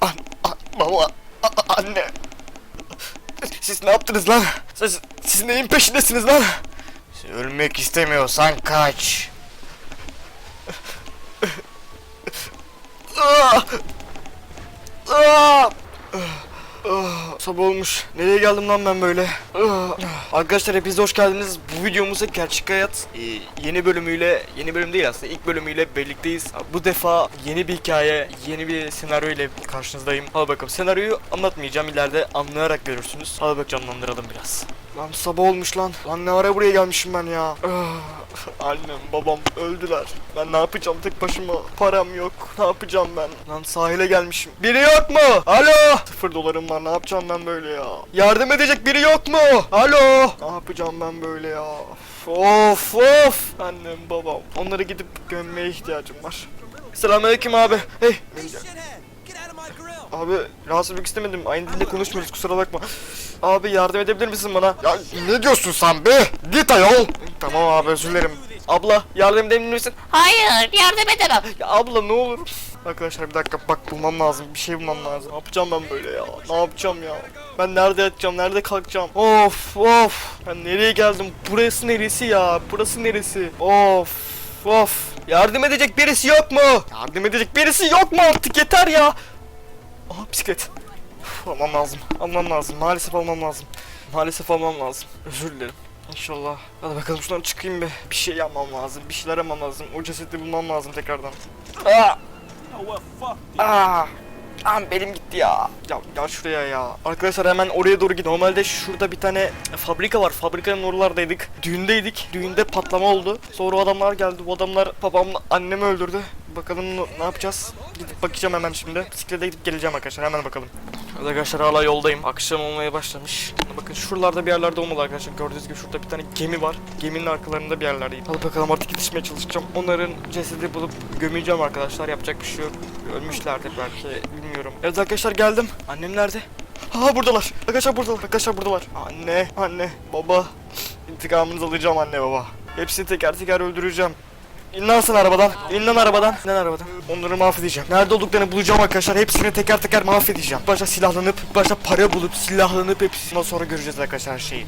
An, an, baba, anne. Siz ne yaptınız lan? Siz, siz neyin peşindesiniz lan? Ölmek istemiyorsan kaç. Ah! Ah! Ah! Sabah olmuş. Nereye geldim lan ben böyle? Ah! Arkadaşlar hepiniz hoş geldiniz. Bu videomuzda gerçek hayat e, yeni bölümüyle, yeni bölüm değil aslında ilk bölümüyle birlikteyiz. Bu defa yeni bir hikaye, yeni bir senaryo ile karşınızdayım. Hadi bakalım senaryoyu anlatmayacağım ileride anlayarak görürsünüz. Hadi bak canlandıralım biraz. Lan sabah olmuş lan. Lan ne ara buraya gelmişim ben ya. Ah, Annem babam öldüler. Ben ne yapacağım tek başıma? Param yok. Ne yapacağım ben? Lan sahile gelmişim. Biri yok mu? Alo. Sıfır dolarım var. Ne yapacağım ben böyle ya? Yardım edecek biri yok mu? Alo. Ne yapacağım ben böyle ya? Of of. Annem babam. Onları gidip gömmeye ihtiyacım var. Selamünaleyküm abi. Hey. Abi rahatsızlık istemedim. Aynı dilde konuşmuyoruz kusura bakma. Abi yardım edebilir misin bana? Ya ne diyorsun sen be? Git ayol. Tamam abi özür dilerim. Abla yardım edebilir misin? Hayır yardım edemem. Ya abla ne olur. Arkadaşlar bir dakika bak bulmam lazım. Bir şey bulmam lazım. Ne yapacağım ben böyle ya? Ne yapacağım ya? Ben nerede yatacağım? Nerede kalkacağım? Of of. Ben nereye geldim? Burası neresi ya? Burası neresi? Of of. Yardım edecek birisi yok mu? Yardım edecek birisi yok mu artık yeter ya. Aha bisiklet. Uf, almam lazım. Almam lazım. Maalesef almam lazım. Maalesef almam lazım. Özür dilerim. İnşallah. Hadi bakalım şuradan çıkayım be. Bir şey yapmam lazım. Bir şeyler yapmam lazım. O cesedi bulmam lazım tekrardan. Aa! Oh well, fuck. Aa! Am belim gitti ya. Ya gel şuraya ya. Arkadaşlar hemen oraya doğru git. Normalde şurada bir tane fabrika var. Fabrikanın oralardaydık. Düğündeydik. Düğünde patlama oldu. Sonra o adamlar geldi. Bu adamlar babamla annemi öldürdü. Bakalım ne yapacağız? Gidip bakacağım hemen şimdi. Bisiklete gidip geleceğim arkadaşlar. Hemen bakalım. Arkadaşlar hala yoldayım. Akşam olmaya başlamış. Bakın şuralarda bir yerlerde olmalı arkadaşlar. Gördüğünüz gibi şurada bir tane gemi var. Geminin arkalarında bir yerlerdeyim. Hadi bakalım artık yetişmeye çalışacağım. Onların cesedi bulup gömeceğim arkadaşlar. Yapacak bir şey yok. Ölmüşlerdir belki. Bilmiyorum. Evet arkadaşlar geldim. Annem nerede? Ha buradalar. Arkadaşlar buradalar. Arkadaşlar buradalar. Anne, anne, baba. İntikamınızı alacağım anne baba. Hepsini teker teker öldüreceğim. İn lan sen arabadan. İn lan arabadan. İn lan arabadan. Onları mahvedeceğim. Nerede olduklarını bulacağım arkadaşlar. Hepsini teker teker mahvedeceğim. İlk Başta silahlanıp, ilk başta para bulup, silahlanıp hepsinden sonra göreceğiz arkadaşlar her şeyi.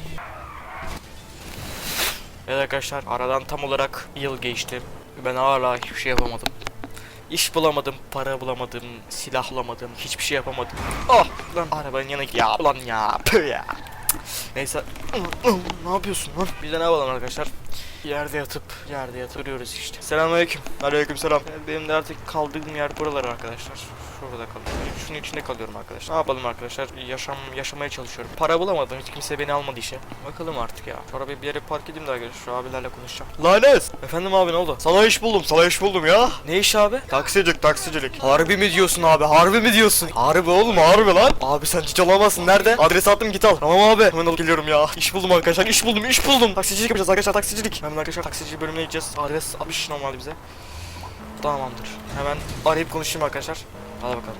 Evet arkadaşlar aradan tam olarak yıl geçti. Ben hala hiçbir şey yapamadım. İş bulamadım, para bulamadım, silah bulamadım, hiçbir şey yapamadım. Oh lan arabanın yanı ya ulan ya püh ya. Neyse ne yapıyorsun lan? Biz de ne yapalım arkadaşlar? Yerde yatıp yerde yatıp duruyoruz işte. Selamünaleyküm. Aleykümselam. Benim de artık kaldığım yer buralar arkadaşlar. Şurada kalıyorum. Şunun içinde kalıyorum arkadaşlar. Ne yapalım arkadaşlar? Yaşam yaşamaya çalışıyorum. Para bulamadım. Hiç kimse beni almadı işe. Bakalım artık ya. Şu arabayı bir yere park edeyim de arkadaşlar. Şu abilerle konuşacağım. Lanet! Efendim abi ne oldu? Sana iş buldum. Sana iş buldum ya. Ne iş abi? Taksicilik, taksicilik. Harbi mi diyorsun abi? Harbi mi diyorsun? Harbi oğlum harbi lan. Abi sen hiç alamazsın. Nerede? Adres attım git al. Tamam abi. Hemen alıp geliyorum ya. İş buldum arkadaşlar. İş buldum. iş buldum. Taksicilik yapacağız arkadaşlar. Taksicilik. Hemen arkadaşlar taksici bölümüne gideceğiz. Adres atmış normalde bize. Tamamdır. Hemen arayıp konuşayım arkadaşlar. Hadi bakalım.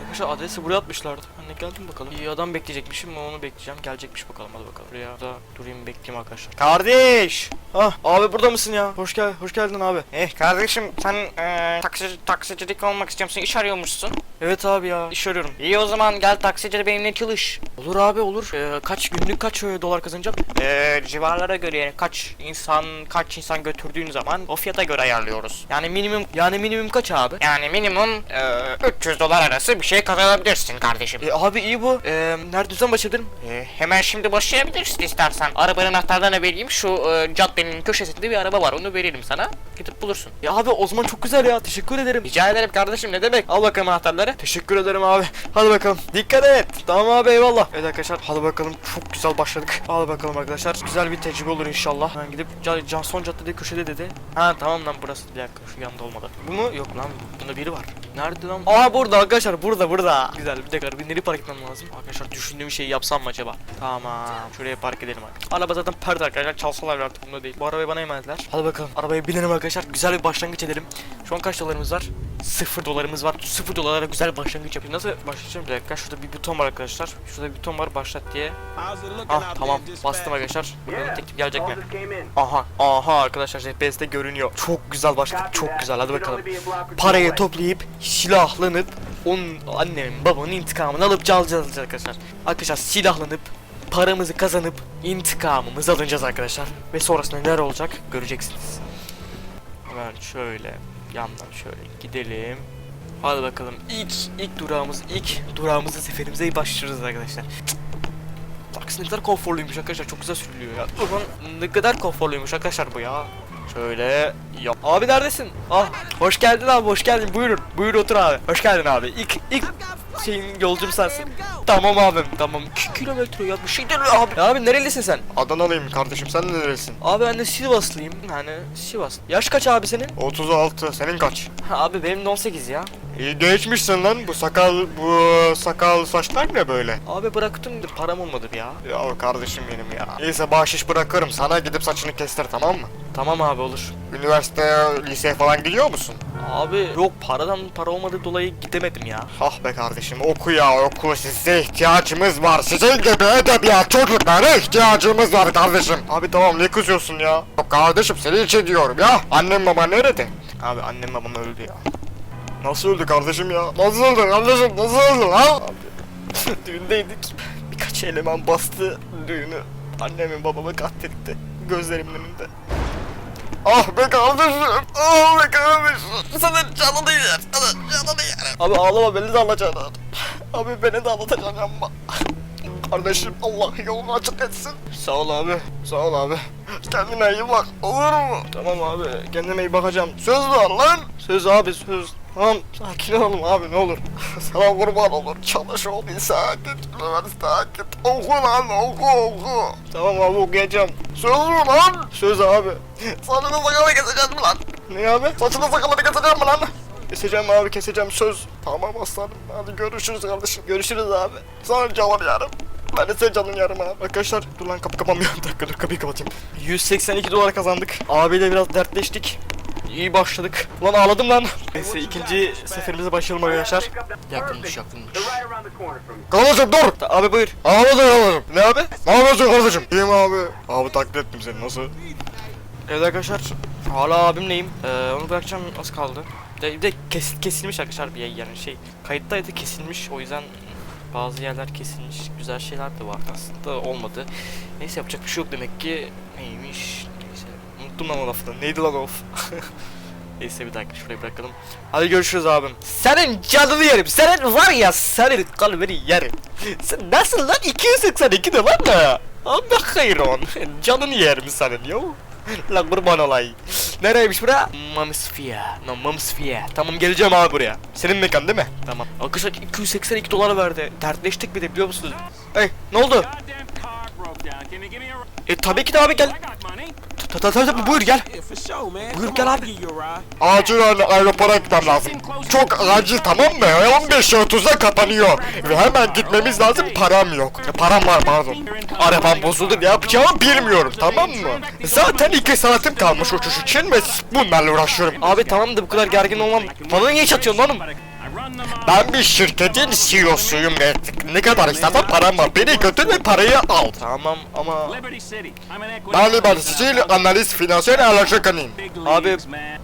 Arkadaşlar adresi buraya atmışlardı. De geldim bakalım. İyi adam bekleyecekmişim ama onu bekleyeceğim. Gelecekmiş bakalım hadi bakalım. Buraya da durayım bekleyeyim arkadaşlar. Kardeş! Ah abi burada mısın ya? Hoş gel hoş geldin abi. Eh kardeşim sen eee taksici, taksicilik olmak istiyorsun iş arıyormuşsun. Evet abi ya iş arıyorum. İyi o zaman gel taksicide benimle çalış. Olur abi olur. Ee, kaç günlük kaç e, dolar kazanacağım? Eee civarlara göre yani kaç insan kaç insan götürdüğün zaman o fiyata göre ayarlıyoruz. Yani minimum Yani minimum kaç abi? yani minimum eee 300 dolar arası bir şey kazanabilirsin kardeşim. E, abi iyi bu. Ee, nereden başlayabilirim? Eee, hemen şimdi başlayabilirsin istersen. Arabanın anahtarlarını vereyim. Şu eee, caddenin köşesinde bir araba var. Onu veririm sana. Gidip bulursun. Ya abi o zaman çok güzel ya. Teşekkür ederim. Rica ederim kardeşim ne demek? Al bakalım anahtarları. Teşekkür ederim abi. Hadi bakalım. Dikkat et. Tamam abi eyvallah. Evet arkadaşlar hadi bakalım. Çok güzel başladık. Hadi bakalım arkadaşlar. Güzel bir tecrübe olur inşallah. Ben gidip Can, son caddede köşede dedi. Ha tamam lan burası. Bir dakika şu yanda olmadı. Bu mu? Yok lan. Bunda biri var. Nerede lan? Aa burada arkadaşlar. Burada burada. Güzel bir dakika. Bir nereye park etmem lazım? Arkadaşlar düşündüğüm şeyi yapsam mı acaba? Tamam. Şuraya park edelim abi. Araba zaten perde arkadaşlar. Çalsalar artık bunda değil. Bu arabayı bana emanetler. Hadi bakalım. Arabaya binelim arkadaşlar. Güzel bir başlangıç edelim. Şu an kaç dolarımız var? Sıfır dolarımız var. Sıfır dolara güzel başlangıç yapayım. Nasıl başlayacağım? Bir dakika. Şurada bir buton var arkadaşlar. Şurada bir buton var başlat diye. Ah tamam. Bastım arkadaşlar. Bakalım teklif gelecek mi? Aha. Aha arkadaşlar GPS'te görünüyor. Çok güzel başladık. Çok güzel. Hadi bakalım. Parayı toplayıp silahlanıp onun annemin babanın intikamını alıp alacağız arkadaşlar. Arkadaşlar silahlanıp paramızı kazanıp intikamımızı alacağız arkadaşlar. Ve sonrasında neler olacak göreceksiniz. Hemen şöyle yandan şöyle gidelim. Hadi bakalım ilk ilk durağımız ilk durağımızı seferimize başlıyoruz arkadaşlar. Taksi ne kadar konforluymuş arkadaşlar çok güzel sürülüyor ya. Ulan ne kadar konforluymuş arkadaşlar bu ya. Şöyle ya. Abi neredesin? Ah hoş geldin abi hoş geldin buyurun. Buyur otur abi. Hoş geldin abi. İlk ilk şeyin yolcum sensin. Tamam abim tamam. 2 kilometre ya bir şey değil abi. Ya abi nerelisin sen? Adanalıyım kardeşim sen nerelisin? Abi ben de Sivaslıyım. Yani Sivas. Yaş kaç abi senin? 36 senin kaç? Ha, abi benim de 18 ya. İyi geçmişsin lan bu sakal bu sakal saçlar ne böyle? Abi bıraktım da param olmadı bir ya. Ya kardeşim benim ya. Neyse bahşiş bırakırım sana gidip saçını kestir tamam mı? Tamam abi olur. Üniversite, liseye falan gidiyor musun? Abi yok paradan para olmadığı dolayı gidemedim ya. Ah be kardeşim oku ya oku size ihtiyacımız var. Sizin gibi edebiyat çocuklara ihtiyacımız var kardeşim. Abi tamam ne kızıyorsun ya? Yok kardeşim seni için diyorum ya. Annem baban nerede? Abi annem babam öldü ya. Nasıl öldü kardeşim ya? Nasıl öldü kardeşim nasıl öldü lan? Düğündeydik. Birkaç eleman bastı düğünü. Annemin babamı katletti. Gözlerimin önünde. Ah be kardeşim. Ah be kardeşim. Sana canını yer. Sana canını yer. Abi ağlama beni de anlatacaksın. Abi beni de anlatacaksın ama. Kardeşim Allah yolunu açık etsin. Sağ ol abi. Sağ ol abi. Kendine iyi bak. Olur mu? Tamam abi kendime iyi bakacağım. Söz ver lan. Söz abi söz. Tamam sakin olalım abi ne olur. Sana kurban olur. Çalış ol. Git. Üniversite git. Oku lan oku oku. Tamam abi okuyacağım. Söz mü lan? Söz abi. Saçını sakalını keseceğiz mi lan? Ne abi? Saçını sakalını keseceğim lan? Keseceğim abi keseceğim söz. Tamam aslanım. Hadi görüşürüz kardeşim. Görüşürüz abi. Sana canım yarım. Ben de senin canın yarım abi. Arkadaşlar dur lan kapı kapanmıyor bir dakika dur kapıyı kapatayım. 182 dolar kazandık. Abiyle biraz dertleştik. İyi başladık. Lan ağladım lan. Neyse ikinci seferimize başlayalım arkadaşlar. Yakınmış yakınmış. Kardeşim dur. Abi buyur. Ağlasın kardeşim. Ne abi? Ne yapıyorsun kardeşim? İyiyim abi. Abi taklit ettim seni nasıl? Evet arkadaşlar. Hala abimleyim. Ee, onu bırakacağım az kaldı. De, bir de kes, kesilmiş arkadaşlar bir yer yani şey. Kayıttaydı kesilmiş o yüzden bazı yerler kesilmiş. Güzel şeyler de vardı aslında olmadı. Neyse yapacak bir şey yok demek ki. Neymiş? Unuttum lan o lafını. Neydi lan o? Neyse bir dakika şurayı bırakalım. Hadi görüşürüz abim. Senin canını yerim. Senin var ya senin kalbini yerim. Sen nasıl lan 282 de lan ne? Abi hayron. Canını yerim senin yo. Lan kurban olay. Nereymiş bura? Mamsfiye. No Mamsfiye. Tamam geleceğim abi buraya. Senin mekan değil mi? Tamam. Arkadaşlar 282 dolar verdi. Dertleştik bir de biliyor musunuz? Hey ne oldu? E tabii ki de abi gel. Ta ta ta buyur gel. Buyur, gel abi. I'll give you a ride. Acilen aeropora gitmem lazım. Çok acil tamam mı? 15.30'da kapanıyor. Ve hemen gitmemiz lazım param yok. Ya, param var pardon. Arabam bozuldu ne yapacağımı bilmiyorum tamam mı? Zaten 2 saatim kalmış uçuş için ve bunlarla uğraşıyorum. Abi tamam da bu kadar gergin olmam. Bana niye çatıyorsun oğlum? Ben bir şirketin CEO'suyum ve ne kadar istersen param var. Beni götür ve parayı al. Tamam ama. Ben Liban Sicil Analiz Finansiyel Alacakanıyım. Big Abi-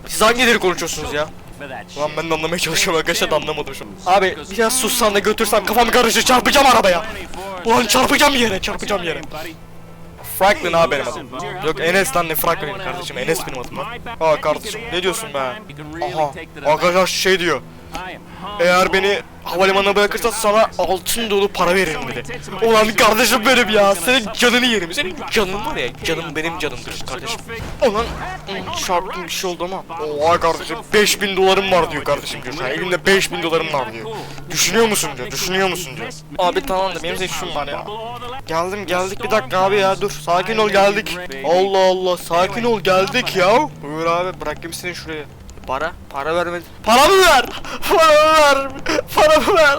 siz hangi dili konuşuyorsunuz ya? Ulan ben de anlamaya çalışıyorum arkadaşlar da anlamadım şu an. Abi biraz sussan da götürsen kafamı karıştır çarpacağım arabaya. Ulan çarpacağım yere çarpacağım yere. Franklin abi benim adım. Yok Enes lan ne Franklin kardeşim Enes benim adım lan. Aa kardeşim ne diyorsun be? Aha arkadaşlar şey diyor. Eğer beni havalimanına bırakırsan sana altın dolu para veririm dedi. Ulan kardeşim benim ya senin canını yerim. Senin canın var ya canım benim canımdır kardeşim. Ulan çarptım bir şey oldu ama. Oha kardeşim 5000 dolarım var diyor kardeşim diyor. An elimde 5000 dolarım var diyor. Düşünüyor musun diyor. Düşünüyor musun diyor. Abi tamam da benim de işim var ya. Geldim geldik bir dakika abi ya dur sakin ol geldik. Allah Allah sakin ol geldik ya. Buyur abi bırakayım seni şuraya. Para? Para vermedi. Para mı ver? Para mı ver? Para Paramı ver.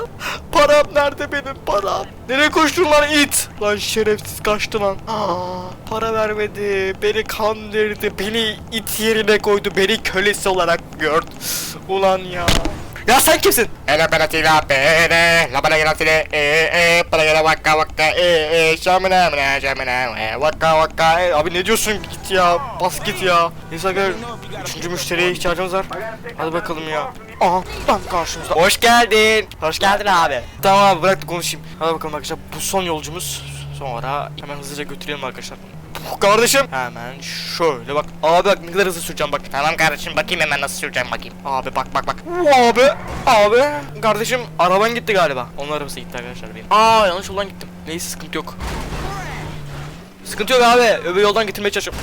Param nerede benim param? Nereye koştun lan it? Lan şerefsiz kaçtı lan. Aa, para vermedi. Beni kandırdı. Beni it yerine koydu. Beni kölesi olarak gördü. Ulan ya. Ya sen kimsin? Ela bana tila bere, la bana gela tile, e e, bana gela vaka vaka, e e, şamına mına şamına, e, vaka vaka, e. Abi ne diyorsun git ya. Bas git ya. Neyse arkadaşlar. Üçüncü müşteriye ihtiyacımız var. Hadi bakalım ya. Aha lan karşımızda. Hoş geldin. Hoş geldin abi. Tamam abi bırak da konuşayım. Hadi bakalım arkadaşlar bu son yolcumuz. Sonra hemen hızlıca götürelim arkadaşlar. Kardeşim hemen şöyle bak. Abi bak ne kadar hızlı süreceğim bak. Tamam kardeşim bakayım hemen nasıl süreceğim bakayım. Abi bak bak bak. Abi abi kardeşim araban gitti galiba. Onun arabası gitti arkadaşlar benim. Aa yanlış yoldan gittim. Neyse sıkıntı yok. Sıkıntı yok abi. Öbür yoldan getirmeye çalışıyorum.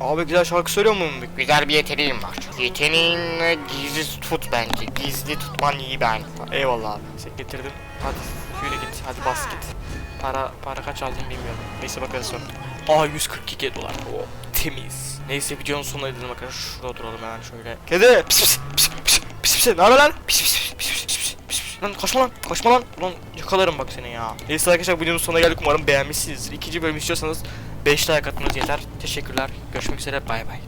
Abi güzel şarkı söylüyor mu? Güzel bir yeteneğim var. Yeteneğini gizli tut bence. Gizli tutman iyi bence. Eyvallah abi. Sen getirdim. Hadi şöyle git. Hadi bas git. Para para kaç aldım bilmiyorum. Neyse bakarız sonra. Aa 142 dolar. O temiz. Neyse videonun sonuna edelim arkadaşlar. Şurada duralım hemen şöyle. Kedi. Pis pis pis pis pis pis. Ne haber lan? Pis pis pis pis pis pis pis. Lan kaçma lan. Kaçma lan. Ulan yakalarım bak seni ya. Neyse arkadaşlar videonun sonuna geldik. Umarım beğenmişsinizdir. İkinci bölüm istiyorsanız 5 like atmanız yeter. Teşekkürler. Görüşmek üzere. Bay bay.